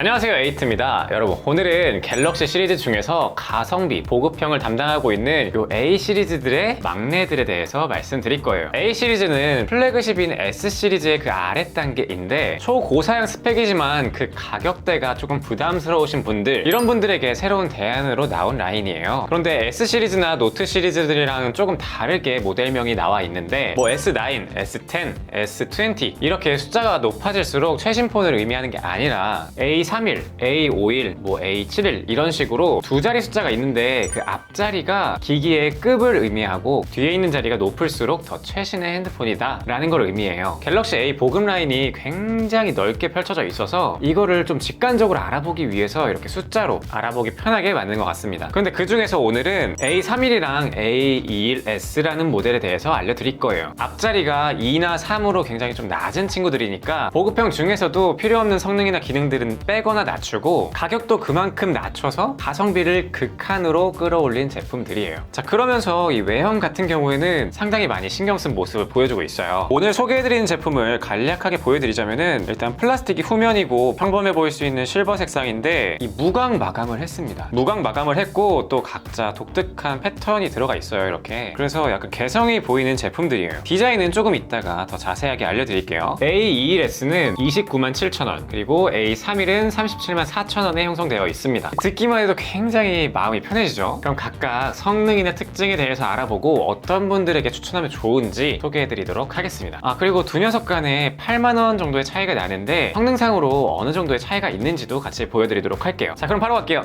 안녕하세요 에이트입니다. 여러분 오늘은 갤럭시 시리즈 중에서 가성비 보급형을 담당하고 있는 요 A 시리즈들의 막내들에 대해서 말씀드릴 거예요. A 시리즈는 플래그십인 S 시리즈의 그 아래 단계인데 초고사양 스펙이지만 그 가격대가 조금 부담스러우신 분들 이런 분들에게 새로운 대안으로 나온 라인이에요. 그런데 S 시리즈나 노트 시리즈들이랑은 조금 다르게 모델명이 나와 있는데 뭐 S9, S10, S20 이렇게 숫자가 높아질수록 최신 폰을 의미하는 게 아니라 A31, A51, 뭐 A71 이런 식으로 두 자리 숫자가 있는데 그 앞자리가 기기의 급을 의미하고 뒤에 있는 자리가 높을수록 더 최신의 핸드폰이다 라는 걸 의미해요. 갤럭시 A 보급 라인이 굉장히 넓게 펼쳐져 있어서 이거를 좀 직관적으로 알아보기 위해서 이렇게 숫자로 알아보기 편하게 만든 것 같습니다. 그런데 그 중에서 오늘은 A31이랑 A21S라는 모델에 대해서 알려드릴 거예요. 앞자리가 2나 3으로 굉장히 좀 낮은 친구들이니까 보급형 중에서도 필요 없는 성능이나 기능들은 빼 거나 낮추고 가격도 그만큼 낮춰서 가성비를 극한으로 끌어올린 제품들이에요. 자, 그러면서 이 외형 같은 경우에는 상당히 많이 신경 쓴 모습을 보여주고 있어요. 오늘 소개해드리는 제품을 간략하게 보여드리자면은 일단 플라스틱이 후면이고 평범해 보일 수 있는 실버 색상인데 이 무광 마감을 했습니다. 무광 마감을 했고 또 각자 독특한 패턴이 들어가 있어요. 이렇게. 그래서 약간 개성이 보이는 제품들이에요. 디자인은 조금 이따가 더 자세하게 알려드릴게요. A21S는 29만 7천원 그리고 A31은 37만 4천원에 형성되어 있습니다. 듣기만 해도 굉장히 마음이 편해지죠? 그럼 각각 성능이나 특징에 대해서 알아보고 어떤 분들에게 추천하면 좋은지 소개해드리도록 하겠습니다. 아 그리고 두 녀석 간에 8만원 정도의 차이가 나는데 성능상으로 어느 정도의 차이가 있는지도 같이 보여드리도록 할게요. 자 그럼 바로 갈게요.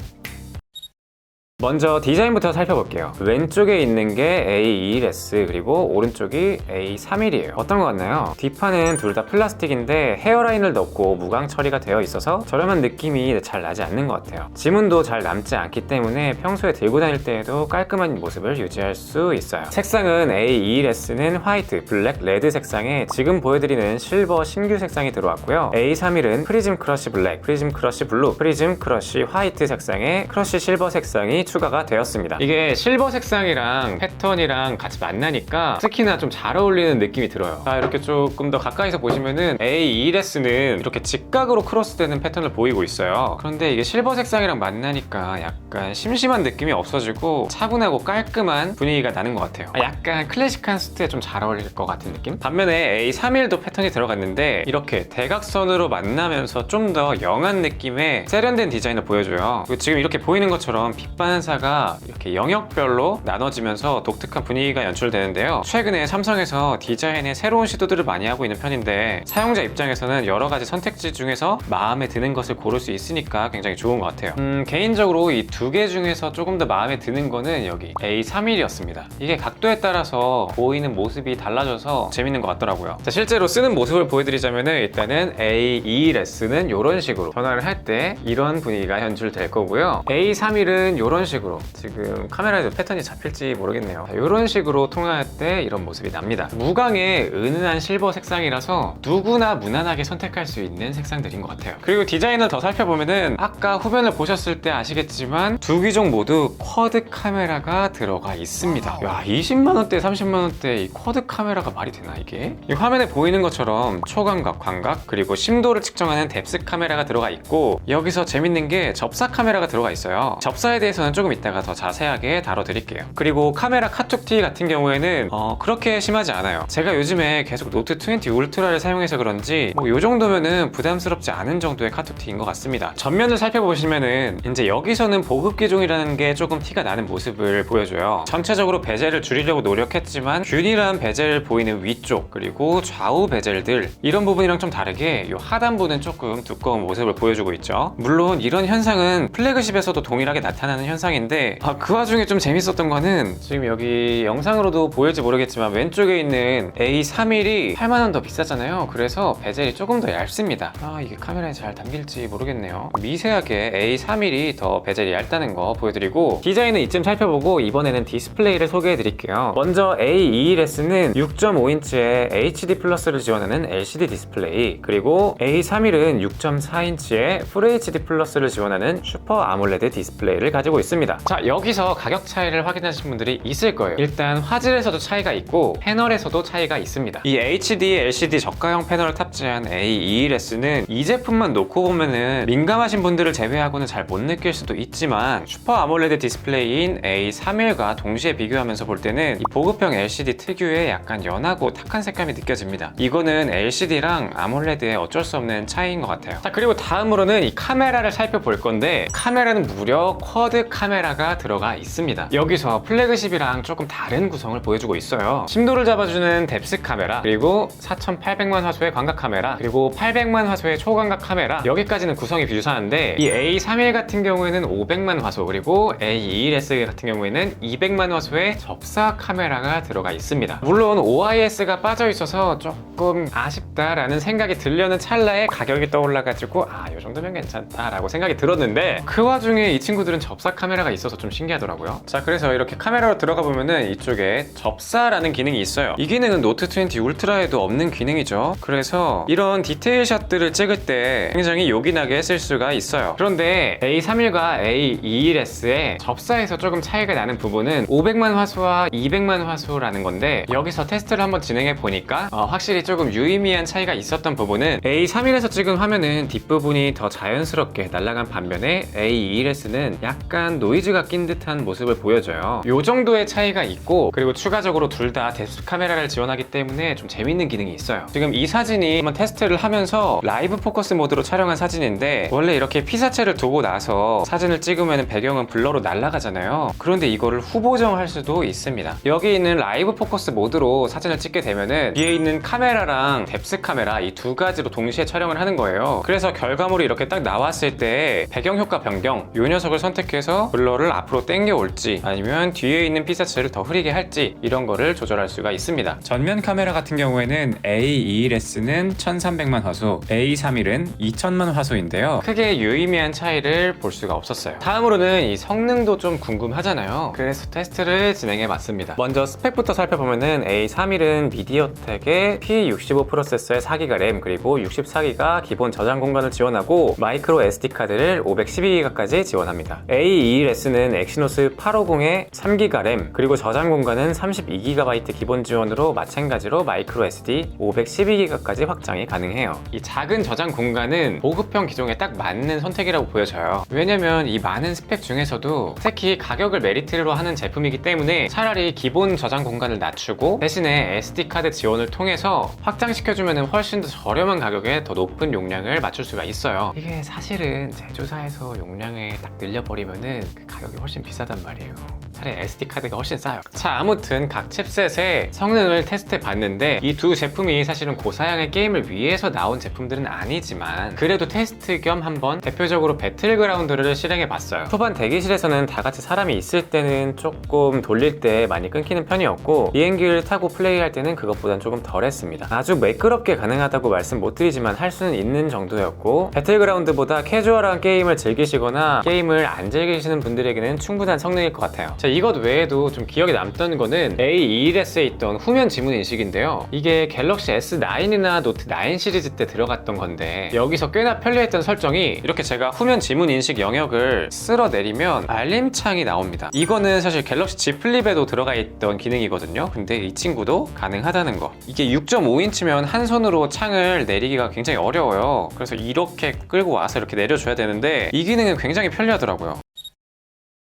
먼저 디자인부터 살펴볼게요. 왼쪽에 있는 게 A21S 그리고 오른쪽이 A31이에요. 어떤 것 같나요? 뒷판은 둘 다 플라스틱인데 헤어라인을 넣고 무광 처리가 되어 있어서 저렴한 느낌이 잘 나지 않는 것 같아요. 지문도 잘 남지 않기 때문에 평소에 들고 다닐 때에도 깔끔한 모습을 유지할 수 있어요. 색상은 A21S는 화이트, 블랙, 레드 색상에 지금 보여드리는 실버 신규 색상이 들어왔고요. A31은 프리즘 크러쉬 블랙, 프리즘 크러쉬 블루, 프리즘 크러쉬 화이트 색상에 크러쉬 실버 색상이 추가가 되었습니다. 이게 실버 색상이랑 패턴이랑 같이 만나니까 특히나 좀 잘 어울리는 느낌이 들어요. 자, 이렇게 조금 더 가까이서 보시면은 A21S는 이렇게 직각으로 크로스되는 패턴을 보이고 있어요. 그런데 이게 실버 색상이랑 만나니까 약간 심심한 느낌이 없어지고 차분하고 깔끔한 분위기가 나는 것 같아요. 아, 약간 클래식한 스트에 좀 잘 어울릴 것 같은 느낌? 반면에 A31도 패턴이 들어갔는데 이렇게 대각선으로 만나면서 좀 더 영한 느낌의 세련된 디자인을 보여줘요. 그리고 지금 이렇게 보이는 것처럼 빛반 사가 이렇게 영역별로 나눠지면서 독특한 분위기가 연출되는데요. 최근에 삼성에서 디자인에 새로운 시도들을 많이 하고 있는 편인데 사용자 입장에서는 여러 가지 선택지 중에서 마음에 드는 것을 고를 수 있으니까 굉장히 좋은 것 같아요. 음, 개인적으로 이 두 개 중에서 조금 더 마음에 드는 거는 여기 A31이었습니다. 이게 각도에 따라서 보이는 모습이 달라져서 재밌는 것 같더라고요. 자, 실제로 쓰는 모습을 보여드리자면 일단은 A21S는 이런 식으로 전화를 할 때 이런 분위기가 연출될 거고요. A31은 이런 식으로 지금 카메라에도 패턴이 잡힐지 모르겠네요. 이런 식으로 통화할 때 이런 모습이 납니다. 무광의 은은한 실버 색상이라서 누구나 무난하게 선택할 수 있는 색상들인 것 같아요. 그리고 디자인을 더 살펴보면은 아까 후면을 보셨을 때 아시겠지만 두 기종 모두 쿼드 카메라가 들어가 있습니다. 야 20만 원대, 30만 원대 이 쿼드 카메라가 말이 되나 이게? 이 화면에 보이는 것처럼 초광각, 광각 그리고 심도를 측정하는 뎁스 카메라가 들어가 있고 여기서 재밌는 게 접사 카메라가 들어가 있어요. 접사에 대해서는 조금 이따가 더 자세하게 다뤄드릴게요. 그리고 카메라 카툭티 같은 경우에는 어, 그렇게 심하지 않아요. 제가 요즘에 계속 노트 20 울트라를 사용해서 그런지 뭐 이 정도면은 부담스럽지 않은 정도의 카툭티인 것 같습니다. 전면을 살펴보시면은 이제 여기서는 보급 기종이라는 게 조금 티가 나는 모습을 보여줘요. 전체적으로 베젤을 줄이려고 노력했지만 균일한 베젤 보이는 위쪽 그리고 좌우 베젤들 이런 부분이랑 좀 다르게 이 하단부는 조금 두꺼운 모습을 보여주고 있죠. 물론 이런 현상은 플래그십에서도 동일하게 나타나는 현상인데 아, 그 와중에 좀 재밌었던 거는 지금 여기 영상으로도 보일지 모르겠지만 왼쪽에 있는 A31이 8만원 더 비싸잖아요. 그래서 베젤이 조금 더 얇습니다. 아 이게 카메라에 잘 담길지 모르겠네요. 미세하게 A31이 더 베젤이 얇다는 거 보여드리고 디자인은 이쯤 살펴보고 이번에는 디스플레이를 소개해 드릴게요. 먼저 A21S는 6.5인치의 HD 플러스를 지원하는 LCD 디스플레이 그리고 A31은 6.4인치의 FHD 플러스를 지원하는 슈퍼 아몰레드 디스플레이를 가지고 있습니다. 있습니다. 자, 여기서 가격 차이를 확인하신 분들이 있을 거예요. 일단 화질에서도 차이가 있고 패널에서도 차이가 있습니다. 이 HD LCD 저가형 패널을 탑재한 A21S는 이 제품만 놓고 보면은 민감하신 분들을 제외하고는 잘 못 느낄 수도 있지만 슈퍼 아몰레드 디스플레이인 A31과 동시에 비교하면서 볼 때는 이 보급형 LCD 특유의 약간 연하고 탁한 색감이 느껴집니다. 이거는 LCD랑 아몰레드의 어쩔 수 없는 차이인 것 같아요. 자, 그리고 다음으로는 이 카메라를 살펴볼 건데 카메라는 무려 쿼드 카메라 가 들어가 있습니다. 여기서 플래그십이랑 조금 다른 구성을 보여주고 있어요. 심도를 잡아주는 뎁스 카메라, 그리고 4800만 화소의 광각 카메라, 그리고 800만 화소의 초광각 카메라 여기까지는 구성이 유사한데 이 A31 같은 경우에는 500만 화소 그리고 A21S 같은 경우에는 200만 화소의 접사 카메라가 들어가 있습니다. 물론 OIS가 빠져 있어서 조금 아쉽다라는 생각이 들려는 찰나에 가격이 떠올라가지고 아, 이 정도면 괜찮다라고 생각이 들었는데 그 와중에 이 친구들은 접사 카메라 가 있어서 좀 신기하더라고요. 자, 그래서 이렇게 카메라로 들어가 보면은 이쪽에 접사라는 기능이 있어요. 이 기능은 노트 20 울트라에도 없는 기능이죠. 그래서 이런 디테일 샷들을 찍을 때 굉장히 요긴하게 쓸 수가 있어요. 그런데 A31과 A21S의 접사에서 조금 차이가 나는 부분은 500만 화소와 200만 화소라는 건데 여기서 테스트를 한번 진행해 보니까 어, 확실히 조금 유의미한 차이가 있었던 부분은 A31에서 찍은 화면은 뒷부분이 더 자연스럽게 날아간 반면에 A21S는 약간 노이즈가 낀 듯한 모습을 보여줘요. 요 정도의 차이가 있고 그리고 추가적으로 둘다 뎁스 카메라를 지원하기 때문에 좀 재밌는 기능이 있어요. 지금 이 사진이 한번 테스트를 하면서 라이브 포커스 모드로 촬영한 사진인데 원래 이렇게 피사체를 두고 나서 사진을 찍으면 배경은 블러로 날아가잖아요. 그런데 이거를 후보정할 수도 있습니다. 여기 있는 라이브 포커스 모드로 사진을 찍게 되면은 뒤에 있는 카메라랑 뎁스 카메라 이 두 가지로 동시에 촬영을 하는 거예요. 그래서 결과물이 이렇게 딱 나왔을 때 배경 효과 변경 이 녀석을 선택해서 블러를 앞으로 당겨 올지 아니면 뒤에 있는 피사체를 더 흐리게 할지 이런 거를 조절할 수가 있습니다. 전면 카메라 같은 경우에는 A21S는 1300만 화소, A31은 2000만 화소인데요. 크게 유의미한 차이를 볼 수가 없었어요. 다음으로는 이 성능도 좀 궁금하잖아요. 그래서 테스트를 진행해 봤습니다. 먼저 스펙부터 살펴보면은 A31은 미디어텍의 P65 프로세서의 4기가 램 그리고 64기가 기본 저장 공간을 지원하고 마이크로 SD 카드를 512기가까지 지원합니다. A21S는 엑시노스 850의 3기가 램 그리고 저장 공간은 32GB 기본 지원으로 마찬가지로 마이크로 SD 512기가까지 확장이 가능해요. 이 작은 저장 공간은 보급형 기종에 딱 맞는 선택이라고 보여져요. 왜냐면 이 많은 스펙 중에서도 특히 가격을 메리트로 하는 제품이기 때문에 차라리 기본 저장 공간을 낮추고 대신에 SD 카드 지원을 통해서 확장시켜주면 훨씬 더 저렴한 가격에 더 높은 용량을 맞출 수가 있어요. 이게 사실은 제조사에서 용량을 딱 늘려버리면은 그 가격이 훨씬 비싸단 말이에요. 차라리 SD 카드가 훨씬 싸요. 자, 아무튼 각 칩셋의 성능을 테스트해 봤는데 이 두 제품이 사실은 고사양의 게임을 위해서 나온 제품들은 아니지만 그래도 테스트 겸 한번 대표적으로 배틀그라운드를 실행해 봤어요. 초반 대기실에서는 다 같이 사람이 있을 때는 조금 돌릴 때 많이 끊기는 편이었고 비행기를 타고 플레이할 때는 그것보단 조금 덜 했습니다. 아주 매끄럽게 가능하다고 말씀 못 드리지만 할 수는 있는 정도였고 배틀그라운드보다 캐주얼한 게임을 즐기시거나 게임을 안 즐기시는 분들에게는 충분한 성능일 것 같아요. 자, 이것 외에도 좀 기억에 남던 거는 A21S에 있던 후면 지문 인식인데요. 이게 갤럭시 S9이나 노트 9 시리즈 때 들어갔던 건데 여기서 꽤나 편리했던 설정이 이렇게 제가 후면 지문 인식 영역을 쓸어 내리면 알림창이 나옵니다. 이거는 사실 갤럭시 Z 플립에도 들어가 있던 기능이거든요. 근데 이 친구도 가능하다는 거. 이게 6.5인치면 한 손으로 창을 내리기가 굉장히 어려워요. 그래서 이렇게 끌고 와서 이렇게 내려줘야 되는데 이 기능은 굉장히 편리하더라고요.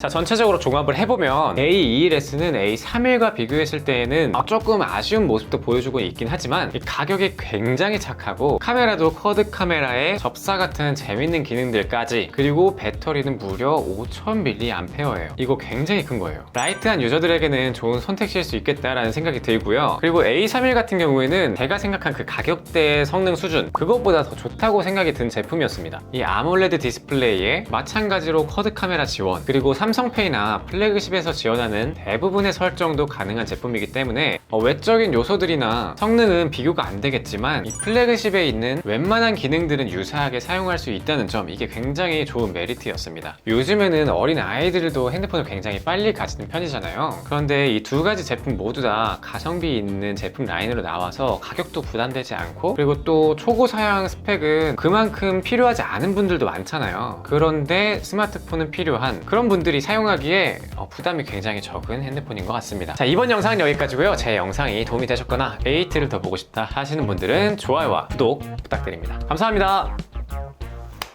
자 전체적으로 종합을 해보면 A21S는 A31과 비교했을 때에는 아, 조금 아쉬운 모습도 보여주고 있긴 하지만 이 가격이 굉장히 착하고 카메라도 쿼드 카메라에 접사 같은 재밌는 기능들까지 그리고 배터리는 무려 5000mAh예요. 이거 굉장히 큰 거예요. 라이트한 유저들에게는 좋은 선택지일 수 있겠다라는 생각이 들고요. 그리고 A31 같은 경우에는 제가 생각한 그 가격대의 성능 수준 그것보다 더 좋다고 생각이 든 제품이었습니다. 이 아몰레드 디스플레이에 마찬가지로 쿼드 카메라 지원 그리고 삼성페이나 플래그십에서 지원하는 대부분의 설정도 가능한 제품이기 때문에 어, 외적인 요소들이나 성능은 비교가 안 되겠지만 이 플래그십에 있는 웬만한 기능들은 유사하게 사용할 수 있다는 점 이게 굉장히 좋은 메리트였습니다. 요즘에는 어린 아이들도 핸드폰을 굉장히 빨리 가지는 편이잖아요. 그런데 이 두 가지 제품 모두 다 가성비 있는 제품 라인으로 나와서 가격도 부담되지 않고 그리고 또 초고 사양 스펙은 그만큼 필요하지 않은 분들도 많잖아요. 그런데 스마트폰은 필요한 그런 분들이 사용하기에 어, 부담이 굉장히 적은 핸드폰인 것 같습니다. 자 이번 영상은 여기까지고요. 제 영상이 도움이 되셨거나 에이트를 더 보고 싶다 하시는 분들은 좋아요와 구독 부탁드립니다. 감사합니다.